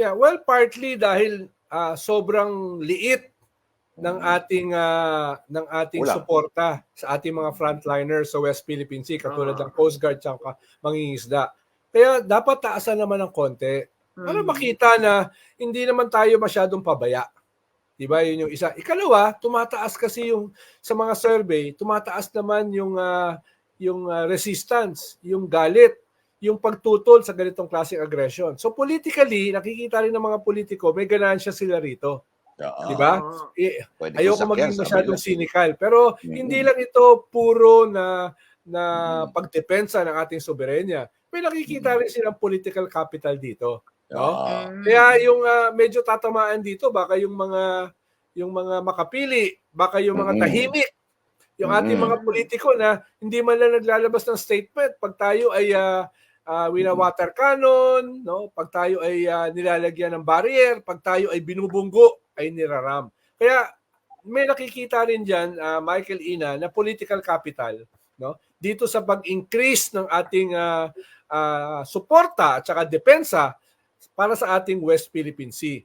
Yeah, well, partly dahil ah, sobrang liit ng ating ah, ng ating Kulang. suporta sa ating mga frontliners sa West Philippine Sea katulad ng Coast Guard at mangingisda. Kaya dapat taasan naman ng konti para Mm. makita na hindi naman tayo masyadong pabaya. 'Di ba? Yun yung isa. Ikalawa, tumataas kasi yung sa mga survey, tumataas naman yung ah, yung ah, resistance, yung galit, yung pagtutol sa ganitong klaseng aggression. So politically, nakikita rin ng mga politiko, may ganansya sila rito. Oo. Di ba? Eh, ayoko maging masyadong cynical, pero Mhm. hindi lang ito puro na na Mhm. pagdepensa ng ating soberenya. May nakikita rin silang political capital dito. No? Oo. Mm. Kaya yung ah, medyo tatamaan dito baka yung mga yung mga makapili, baka yung mga tahimik, yung ating mga politiko na hindi man lang naglalabas ng statement pag tayo ay uh, wina-water cannon, no? Pag tayo ay ah, nilalagyan ng barrier, pag tayo ay binubunggo, ay niraram. Kaya may nakikita rin diyan Michael Ina na political capital, no? Dito sa pag-increase ng ating ah, ah, suporta at saka depensa para sa ating West Philippine Sea.